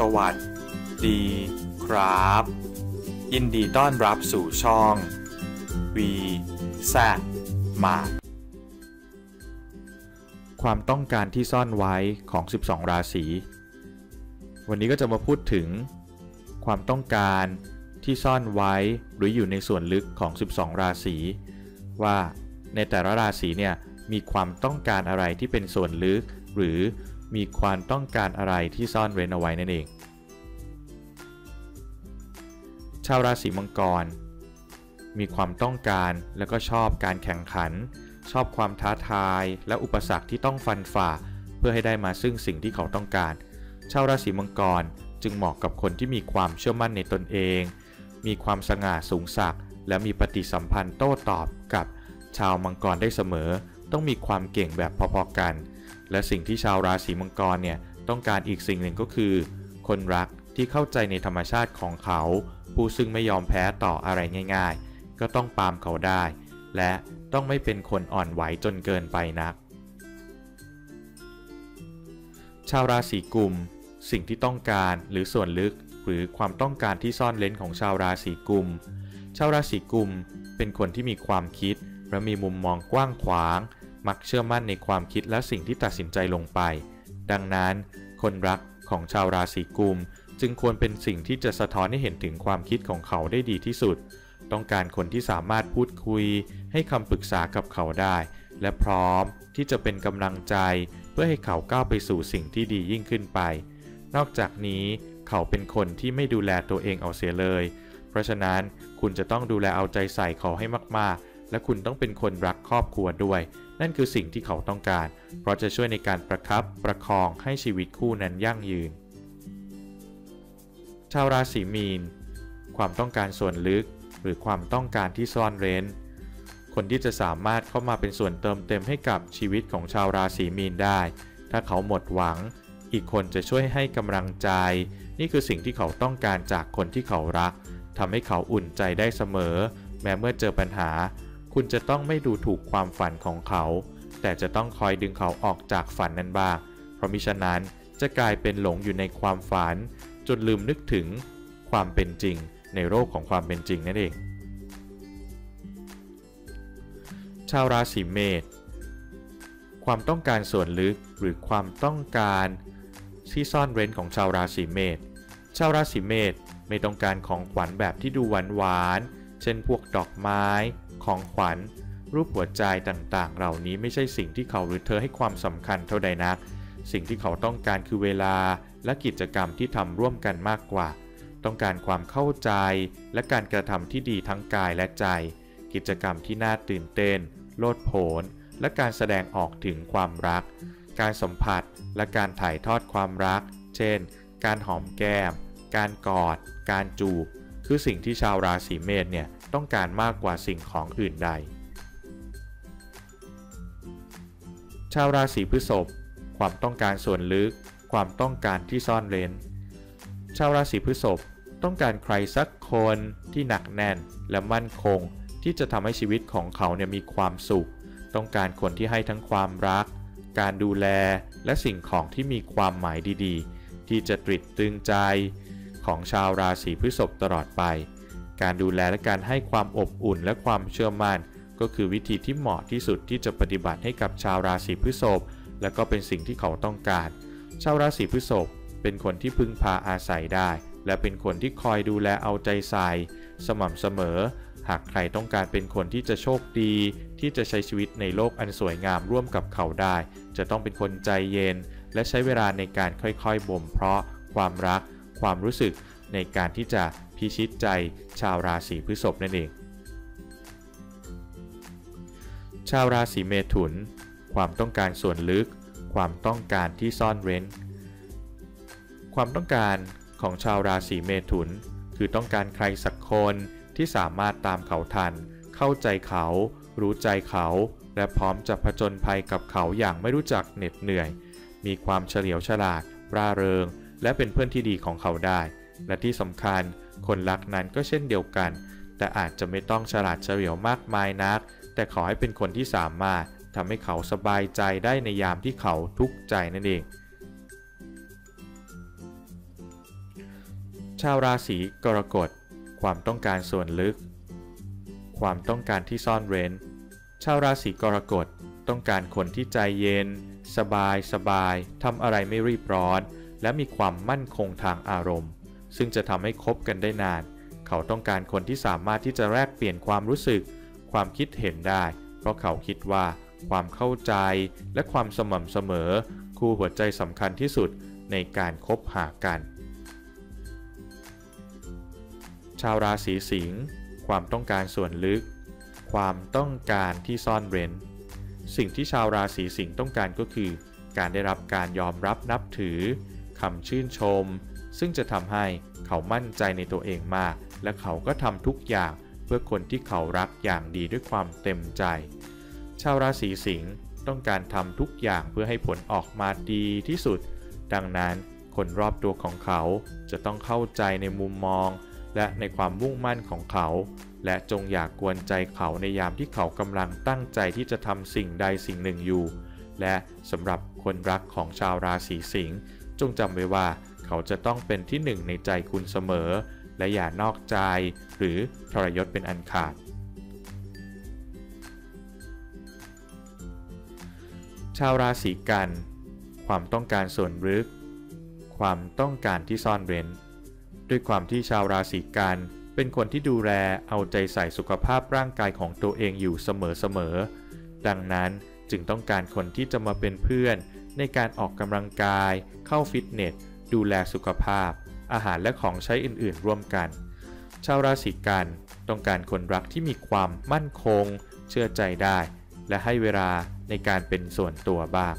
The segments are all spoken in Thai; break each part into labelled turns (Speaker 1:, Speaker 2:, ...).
Speaker 1: สวัสดีครับ ยินดีต้อนรับสู่ช่อง V แซมา ความต้องการที่ซ่อนไว้ของ 12 ราศี วันนี้ก็จะมาพูดถึง ความต้องการที่ซ่อนไว้หรืออยู่ในส่วนลึกของ 12 ราศี ว่าในแต่ละราศีเนี่ยมีความต้องการอะไรที่เป็นส่วนลึกหรือ มีความต้องการอะไรที่ซ่อนเร้นเอาไว้นั่นเอง ชาวราศีมังกร มีความต้องการและก็ชอบการแข่งขัน ชอบความท้าทาย และอุปสรรคที่ต้องฟันฝ่า เพื่อให้ได้มาซึ่งสิ่งที่เขาต้องการ ชาวราศีมังกรจึงเหมาะกับคนที่มีความเชื่อมั่นในตนเอง มีความสง่าสูงสักและมีปฏิสัมพันธ์โต้ตอบกับชาวมังกรได้เสมอ ต้องมีความเก่งแบบพอๆกัน และสิ่งที่ชาวราศีมังกรเนี่ยต้องการอีกสิ่งหนึ่งก็คือ คนรักที่เข้าใจในธรรมชาติของเขา ผู้ซึ่งไม่ยอมแพ้ต่ออะไรง่ายๆ ก็ต้องปามเขาได้ และต้องไม่เป็นคนอ่อนไหวจนเกินไปนัก ชาวราศีกุม สิ่งที่ต้องการหรือส่วนลึกหรือความต้องการที่ซ่อนเล้นของชาวราศีกุม ชาวราศีกุมเป็นคนที่มีความคิดและมีมุมมองกว้างขวาง มักเชื่อมั่นในความคิดและสิ่งที่ตัดสินใจลงไป ดังนั้น คนรักของชาวราศีกุม จึงควรเป็นสิ่งที่จะสะท้อนให้เห็นถึงความคิดของเขาได้ดีที่สุด ต้องการคนที่สามารถพูดคุย ให้คำปรึกษากับเขาได้ และพร้อมที่จะเป็นกำลังใจ เพื่อให้เขาก้าวไปสู่สิ่งที่ดียิ่งขึ้นไป นอกจากนี้เขาเป็นคนที่ไม่ดูแลตัวเองเอาเสียเลย เพราะฉะนั้นคุณจะต้องดูแลเอาใจใส่เขาให้มากๆ และคุณต้องเป็นคนรักครอบครัวด้วย นั่นคือสิ่งที่เขาต้องการ เพราะจะช่วยในการประคับประคองให้ชีวิตคู่นั้นยั่งยืน ชาวราศีมีน ความต้องการส่วนลึก หรือความต้องการที่ซ่อนเร้น คนที่จะสามารถเข้ามาเป็นส่วนเติมเต็มให้กับชีวิตของชาวราศีมีนได้ ถ้าเขาหมดหวัง อีกคนจะช่วยให้กำลังใจ นี่คือสิ่งที่เขาต้องการจากคนที่เขารักทำให้เขาอุ่นใจได้เสมอ แม้เมื่อเจอปัญหา คุณจะต้องไม่ดูถูกความฝันของเขา แต่จะต้องคอยดึงเขาออกจากฝันนั้นบ้าง เพราะมิฉะนั้นจะกลายเป็นหลงอยู่ในความฝัน จนลืมนึกถึงความเป็นจริงในโลกของความเป็นจริงนั่นเอง ชาวราศีเมษความต้องการส่วนลึกหรือความต้องการที่ซ่อนเร้นของชาวราศีเมษ ชาวราศีเมษไม่ต้องการของขวัญแบบที่ดูหวานหวาน เช่นพวกดอกไม้ ของขวัญ รูปหัวใจต่างๆ เหล่านี้ไม่ใช่สิ่งที่เขาหรือเธอให้ความสำคัญเท่าใดนัก สิ่งที่เขาต้องการคือเวลาและกิจกรรมที่ทำร่วมกันมากกว่า ต้องการความเข้าใจ และการกระทำที่ดีทั้งกายและใจ กิจกรรมที่น่าตื่นเต้น โลดโผน และการแสดงออกถึงความรัก การสัมผัสและการถ่ายทอดความรัก เช่น การหอมแก้ม การกอด การจูบ คือสิ่งที่ชาวราศีเมษเนี่ยต้องการมากกว่าสิ่งของอื่นใด ชาวราศีพฤษภความต้องการส่วนลึก ความต้องการที่ซ่อนเร้น ชาวราศีพฤษภต้องการใครสักคนที่หนักแน่นและมั่นคง ที่จะทำให้ชีวิตของเขาเนี่ยมีความสุข ต้องการคนที่ให้ทั้งความรัก การดูแลและสิ่งของที่มีความหมายดีๆ ที่จะตริดตึงใจ ของชาวราศีพฤษภตลอดไป การดูแลและการให้ความอบอุ่นและความเชื่อมั่น ก็คือวิธีที่เหมาะที่สุดที่จะปฏิบัติให้กับชาวราศีพฤษภและก็เป็นสิ่งที่เขาต้องการ ชาวราศีพฤษภเป็นคนที่พึ่งพาอาศัยได้ และเป็นคนที่คอยดูแลเอาใจใส่ สม่ำเสมอ หากใครต้องการเป็นคนที่จะโชคดี ที่จะใช้ชีวิตในโลกอันสวยงามร่วมกับเขาได้ จะต้องเป็นคนใจเย็น และใช้เวลาในการค่อยๆบ่มเพาะความรัก ความรู้สึกในการที่จะพิชิตใจชาวราศีพฤษภนั่นเอง ชาวราศีเมถุน ความต้องการส่วนลึก ความต้องการที่ซ่อนเร้น ความต้องการของชาวราศีเมถุน คือต้องการใครสักคนที่สามารถตามเขาทัน เข้าใจเขา รู้ใจเขา และพร้อมจะผจญภัยกับเขาอย่างไม่รู้จักเหน็ดเหนื่อย มีความเฉลียวฉลาด ร่าเริง และเป็นเพื่อนที่ดีของเขาได้ และที่สำคัญคนรักนั้นก็เช่นเดียวกัน แต่อาจจะไม่ต้องฉลาดเฉลียวมากมายนัก แต่ขอให้เป็นคนที่สามารถทำให้เขาสบายใจได้ในยามที่เขาทุกข์ใจนั่นเอง ชาวราศีกรกฎ ความต้องการส่วนลึก ความต้องการที่ซ่อนเร้น ชาวราศีกรกฎต้องการคนที่ใจเย็น สบายสบายทำอะไรไม่รีบร้อน และมีความมั่นคงทางอารมณ์ ซึ่งจะทำให้คบกันได้นาน เขาต้องการคนที่สามารถที่จะแลกเปลี่ยนความรู้สึก ความคิดเห็นได้ เพราะเขาคิดว่าความเข้าใจและความสม่ำเสมอ คู่หัวใจสำคัญที่สุดในการคบหากัน ชาวราศีสิงห์ความต้องการส่วนลึก ความต้องการที่ซ่อนเร้น สิ่งที่ชาวราศีสิงห์ต้องการก็คือ การได้รับการยอมรับนับถือำชื่นชม ซึ่งจะทำให้เขามั่นใจในตัวเองมาก และเขาก็ทำทุกอย่างเพื่อคนที่เขารักอย่างดีด้วยความเต็มใจ ชาวราศีสิงห์ต้องการทำทุกอย่างเพื่อให้ผลออกมาดีที่สุด ดังนั้นคนรอบตัวของเขาจะต้องเข้าใจในมุมมอง และในความมุ่งมั่นของเขา และจงอย่ากกวนใจเขาในยามที่เขากำลังตั้งใจที่จะทำสิ่งใดสิ่งหนึ่งอยู่ และสำหรับคนรักของชาวราศีสิงห์ จงจำไว้ว่าเขาจะต้องเป็นที่หนึ่งในใจคุณเสมอ และอย่านอกใจ หรือทรยศเป็นอันขาด ชาวราศีกัน ความต้องการส่วนลึก ความต้องการที่ซ่อนเร้น ด้วยความที่ชาวราศีกันเป็นคนที่ดูแลเอาใจใส่สุขภาพร่างกายของตัวเองอยู่เสมอๆ ดังนั้นจึงต้องการคนที่จะมาเป็นเพื่อน ในการออกกำลังกาย เข้าฟิตเนส ดูแลสุขภาพ อาหารและของใช้อื่นๆ ร่วมกัน ชาวราศีกันต้องการคนรักที่มีความมั่นคง เชื่อใจได้ และให้เวลาในการเป็นส่วนตัวบ้าง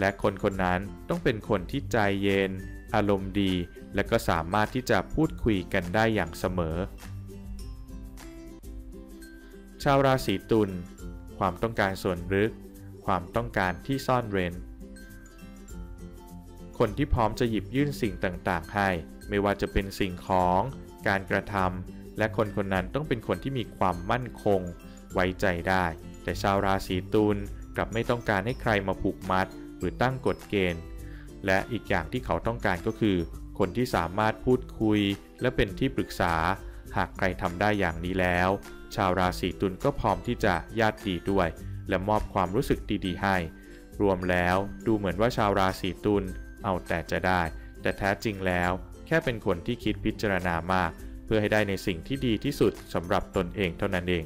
Speaker 1: และคนคนนั้นต้องเป็นคนที่ใจเย็น อารมณ์ดี และก็สามารถที่จะพูดคุยกันได้อย่างเสมอ ชาวราศีตุลความต้องการส่วนลึก ความต้องการที่ซ่อนเร้น คนที่พร้อมจะหยิบยื่นสิ่งต่าง ๆ ให้ ไม่ว่าจะเป็นสิ่งของ การกระทำ และคนคนนั้นต้องเป็นคนที่มีความมั่นคง ไว้ใจได้ แต่ชาวราศีตุลกลับไม่ต้องการให้ใครมาผูกมัด หรือตั้งกฎเกณฑ์ และอีกอย่างที่เขาต้องการก็คือ คนที่สามารถพูดคุย และเป็นที่ปรึกษา หากใครทำได้อย่างนี้แล้ว ชาวราศีตุลก็พร้อมที่จะญาติดีด้วย และมอบความรู้สึกดีๆให้ รวมแล้วดูเหมือนว่าชาวราศีตุล เอาแต่จะได้ แต่แท้จริงแล้ว แค่เป็นคนที่คิดพิจารณามาก เพื่อให้ได้ในสิ่งที่ดีที่สุดสำหรับตนเองเท่านั้นเอง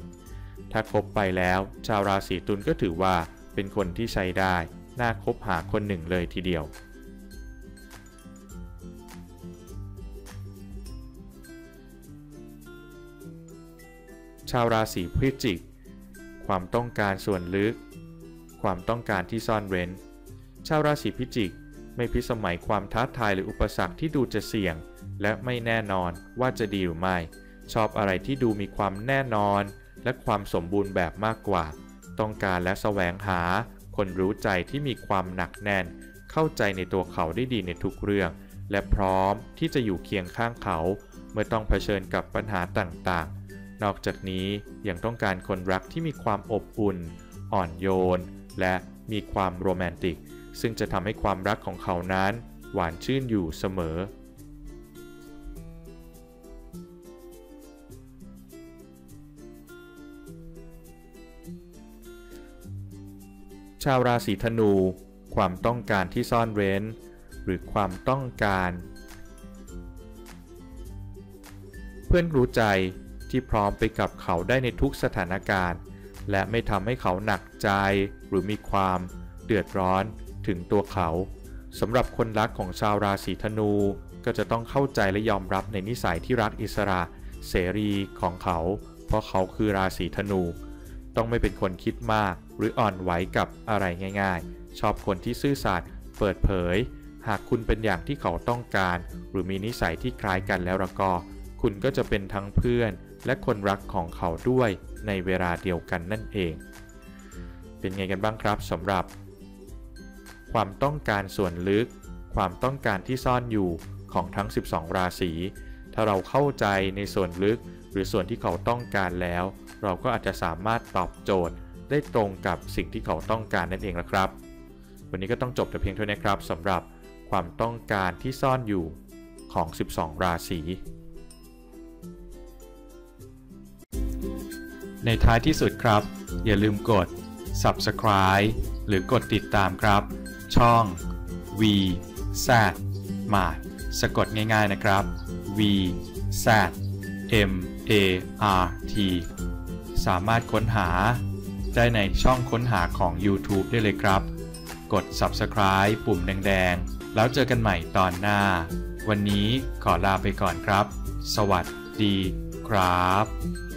Speaker 1: ถ้าคบไปแล้ว ชาวราศีตุลก็ถือว่าเป็นคนที่ใช้ได้ น่าคบหาคนหนึ่งเลยทีเดียวชาวราศีพฤศจิก ความต้องการส่วนลึก ความต้องการที่ซ่อนเร้น ชาวราศีพิจิก ไม่พิสมัยความท้าทายหรืออุปสรรคที่ดูจะเสี่ยง และไม่แน่นอนว่าจะดีหรือไม่ ชอบอะไรที่ดูมีความแน่นอน และความสมบูรณ์แบบมากกว่า ต้องการและแสวงหา คนรู้ใจที่มีความหนักแน่น เข้าใจในตัวเขาได้ดีในทุกเรื่อง และพร้อมที่จะอยู่เคียงข้างเขา เมื่อต้องเผชิญกับปัญหาต่างๆ นอกจากนี้ยังต้องการคนรักที่มีความอบอุ่น อ่อนโยน และมีความโรแมนติก ซึ่งจะทำให้ความรักของเขานั้น หวานชื่นอยู่เสมอ ชาวราศีธนู ความต้องการที่ซ่อนเร้น หรือความต้องการ เพื่อนรู้ใจที่พร้อมไปกับเขาได้ในทุกสถานการณ์ และไม่ทำให้เขาหนักใจหรือมีความเดือดร้อน ถึงตัวเขาสำหรับคนรักของชาวราศีธนู ก็จะต้องเข้าใจและยอมรับในนิสัยที่รักอิสระเสรีของเขา เพราะเขาคือราศีธนู ต้องไม่เป็นคนคิดมากหรืออ่อนไหวกับอะไรง่ายๆ ชอบคนที่ซื่อสัตย์เปิดเผย หากคุณเป็นอย่างที่เขาต้องการ หรือมีนิสัยที่คล้ายกันแล้วละก็ คุณก็จะเป็นทั้งเพื่อน และคนรักของเขาด้วยในเวลาเดียวกันนั่นเอง เป็นไงกันบ้างครับสำหรับ ความต้องการส่วนลึก ความต้องการที่ซ่อนอยู่ของทั้ง 12 ราศี ถ้าเราเข้าใจในส่วนลึก หรือส่วนที่เขาต้องการแล้ว เราก็อาจจะสามารถตอบโจทย์ ได้ตรงกับสิ่งที่เขาต้องการนั่นเองละครับ วันนี้ก็ต้องจบแต่เพียงเท่านี้ครับสำหรับความต้องการที่ซ่อนอยู่ของ 12 ราศี ในท้ายที่สุดครับ อย่าลืมกด subscribe หรือกดติดตามครับ ช่อง V Z Mart สะกดง่ายๆนะครับ V Z M A R T สามารถค้นหา ได้ในช่องค้นหาของ YouTube ได้เลยครับ กด subscribe ปุ่มแดงๆ แล้วเจอกันใหม่ตอนหน้า วันนี้ขอลาไปก่อนครับ สวัสดีครับ